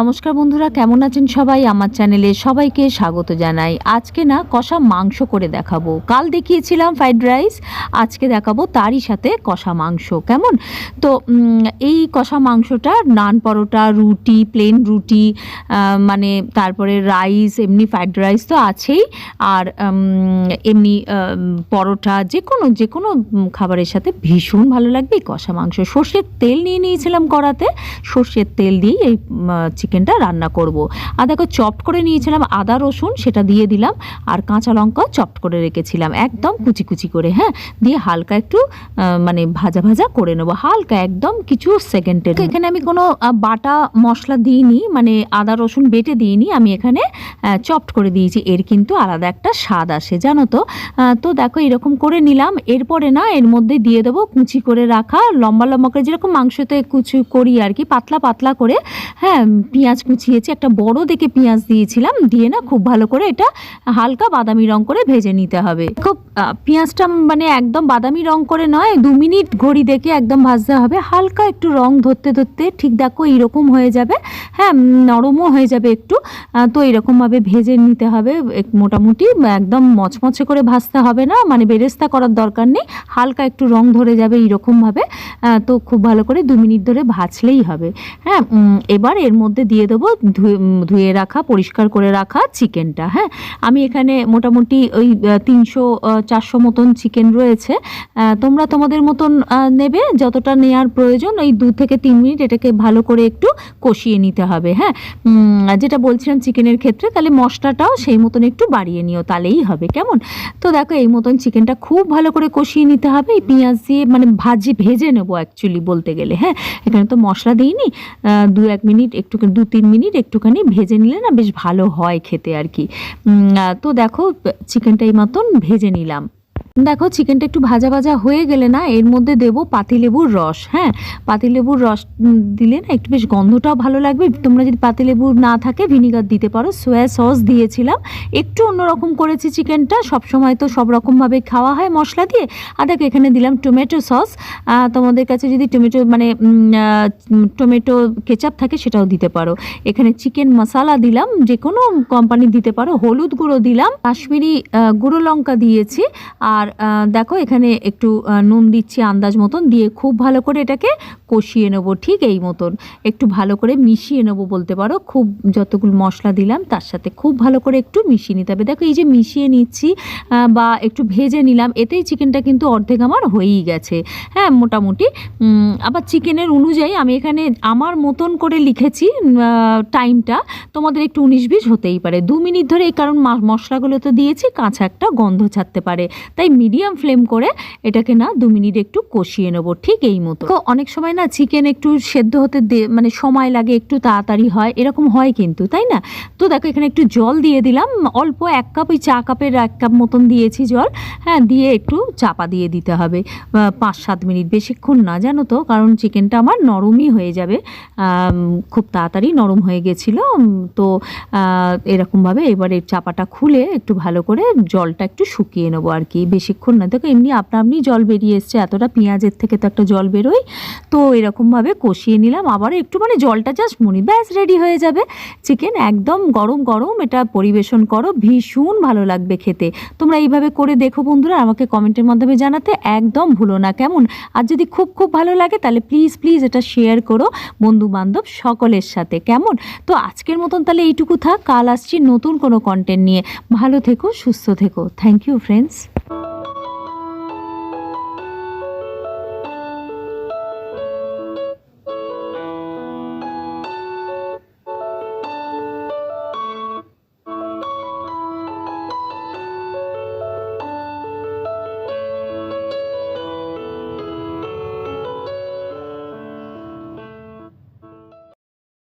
নমস্কার বন্ধুরা, কেমন আছেন সবাই? আমার চ্যানেলে সবাইকে স্বাগত জানাই। আজকে না কষা মাংস করে দেখাবো। কাল দেখিয়েছিলাম ফ্রাইড রাইস, আজকে দেখাবো তারই সাথে কষা মাংস। কেমন? তো এই কষা মাংসটা নান পরোটা, রুটি প্লেন রুটি মানে তারপরে রাইস, এমনি ফ্রাইড রাইস তো আছেই। আর এমনি পরোটা যে কোনো যে কোনো খাবারের সাথে ভীষণ ভালো লাগবে এই কষা মাংস। সর্ষের তেল নিয়ে নিয়েছিলাম কড়াতে। সর্ষের তেল দিয়ে এই চিকেনটা রান্না করব। আর দেখো চপড করে নিয়েছিলাম, আদা, রসুন সেটা দিয়ে দিলাম আর কাঁচা লঙ্কা চপড করে রেখেছিলাম, একদম কুচি কুচি করে হ্যাঁ? দিয়ে হালকা একটু মানে ভাজা ভাজা করে নেব, হালকা একদম কিছু সেকেন্ডের এখানে আমি কোনো বাটা মশলা দিইনি মানে আদা, রসুন বেটে দিইনি, আমি এখানে চপড করে দিয়েছি, এর কিন্তু আলাদা একটা স্বাদ আসে, জানো তো? তো দেখো এরকম করে নিলাম, এরপরে না এর মধ্যে দিয়ে দেবো কুচি করে রাখা লম্বা লম্বা করে, যেরকম মাংসতে কুচি করি আর কি, পাতলা পাতলা করে হ্যাঁ পেঁয়াজ কুচিয়েছি, একটা বড় দেখে পেঁয়াজ দিয়েছিলাম, দিয়ে না খুব ভালো করে এটা হালকা বাদামি রং করে ভেজে নিতে হবে। খুব পেঁয়াজটা মানে একদম বাদামি রং করে নয়, দু মিনিট ঘড়ি দেখে একদম ভাজতে হবে, হালকা একটু রং ধরতে ধরতে ঠিক দেখো এইরকম হয়ে যাবে হ্যাঁ নরমও হয়ে যাবে একটু তো এরকমভাবে ভেজে নিতে হবে মোটামুটি একদম মচমচে করে ভাজতে হবে না মানে বেরেস্তা করার দরকার নেই, হালকা একটু রং ধরে যাবে এইরকমভাবে তো খুব ভালো করে দু মিনিট ধরে ভাজলেই হবে হ্যাঁ এবার এর মধ্যে দিয়ে দেবো, ধুয়ে রাখা, পরিষ্কার করে রাখা চিকেনটা হ্যাঁ? আমি এখানে মোটামুটি ওই তিনশো চারশো মতন চিকেন রয়েছে। তোমরা তোমাদের মতন নেবে, যতটা নেওয়ার প্রয়োজন, ওই দু থেকে তিন মিনিট এটাকে ভালো করে একটু কষিয়ে নিতে হবে হ্যাঁ? যেটা বলছিলাম চিকেনের ক্ষেত্রে, তাহলে মশলাটাও সেই মতন একটু বাড়িয়ে নিও, তাহলেই হবে, কেমন? তো দেখো, এই মতন চিকেনটা খুব ভালো করে কষিয়ে নিতে হবে, এই পেঁয়াজ দিয়ে মানে ভাজি, ভেজে নেব অ্যাকচুয়ালি বলতে গেলে হ্যাঁ? এখানে তো মশলা দিইনি দু এক মিনিট একটু দু তিন মিনিট একটুখানি ভেজে নিলে না বেশ ভালো হয় খেতে আর কি। তো দেখো, চিকেনটা এই মতন ভেজে নিলাম। দেখো চিকেনটা একটু ভাজা ভাজা হয়ে গেলে না, এর মধ্যে দেব পাতিলেবুর রস হ্যাঁ? পাতিলেবুর রস দিলে না একটু বেশ গন্ধটাও ভালো লাগবে। তোমরা যদি পাতিলেবুর না থাকে, ভিনিগার দিতে পারো। সোয়া সস দিয়েছিলাম। একটু অন্যরকম করেছি চিকেনটা সব সময় তো সব রকমভাবে খাওয়া হয় মশলা দিয়ে। আর দেখো, এখানে দিলাম টমেটো সস তোমাদের কাছে যদি টমেটো মানে টমেটো কেচাপ থাকে, সেটাও দিতে পারো। এখানে চিকেন মশলা দিলাম। যে কোনো কোম্পানি দিতে পারো। হলুদ গুঁড়ো দিলাম। কাশ্মীরি গুঁড়ো লঙ্কা দিয়েছি। আর দেখো, এখানে একটু নুন দিচ্ছি আন্দাজ মতন, দিয়ে খুব ভালো করে এটাকে কষিয়ে নেব, ঠিক এই মতন। একটু ভালো করে মিশিয়ে নেব বলতে পারো, খুব যতগুলো মশলা দিলাম, তার সাথে খুব ভালো করে একটু মিশিয়ে নিতে হবে। দেখো, এই যে মিশিয়ে নিচ্ছি বা একটু ভেজে নিলাম, এতেই চিকেনটা কিন্তু অর্ধেক আমার হয়েই গেছে। হ্যাঁ মোটামুটি। আবার চিকেনের অনুযায়ী আমি এখানে আমার মতন করে লিখেছি টাইমটা। তোমাদের একটু উনিশ বিশ হতেই পারে। দু মিনিট ধরে, এই কারণ মশলাগুলো তো দিয়েছি, কাঁচা একটা গন্ধ ছাড়তে পারে। তাই মিডিয়াম ফ্লেম করে এটাকে না দু মিনিট একটু কষিয়ে নেব, ঠিক এই মতো। তো অনেক সময় না চিকেন একটু সেদ্ধ হতে মানে সময় লাগে, একটু তাড়াতাড়ি হয়, এরকম হয় কিন্তু, তাই না? তো দেখো এখানে একটু জল দিয়ে দিলাম, অল্প এক কাপ ওই চা কাপের এক কাপ মতন দিয়েছি জল হ্যাঁ দিয়ে একটু চাপা দিয়ে দিতে হবে পাঁচ সাত মিনিট বেশিক্ষণ না, জানো তো, কারণ চিকেনটা আমার নরমই হয়ে যাবে খুব তাড়াতাড়ি নরম হয়ে গেছিল তো এরকমভাবে এবারে চাপাটা খুলে একটু ভালো করে জলটা একটু শুকিয়ে নেব আর কি বেশিক্ষণ না। দেখো, এমনি আপনা আপনি জল বেরিয়ে এসছে, এতটা পেঁয়াজের থেকে তো একটা জল বেরোয়। তো এরকমভাবে কষিয়ে নিলাম, আবার একটু মানে জলটা জাস্ট মনি ব্যাস রেডি হয়ে যাবে। চিকেন একদম গরম গরম, এটা পরিবেশন করো, ভীষণ ভালো লাগবে খেতে। তোমরা এইভাবে করে দেখো বন্ধুরা, আমাকে কমেন্টের মাধ্যমে জানাতে একদম ভুলো না, কেমন? আর যদি খুব খুব ভালো লাগে, তাহলে প্লিজ প্লিজ এটা শেয়ার করো বন্ধু বান্ধব সকলের সাথে, কেমন? তো আজকের মতন তাহলে এইটুকু থাক, কাল আসছি নতুন কোনো কন্টেন্ট নিয়ে। ভালো থেকো, সুস্থ থেকো। Thank you friends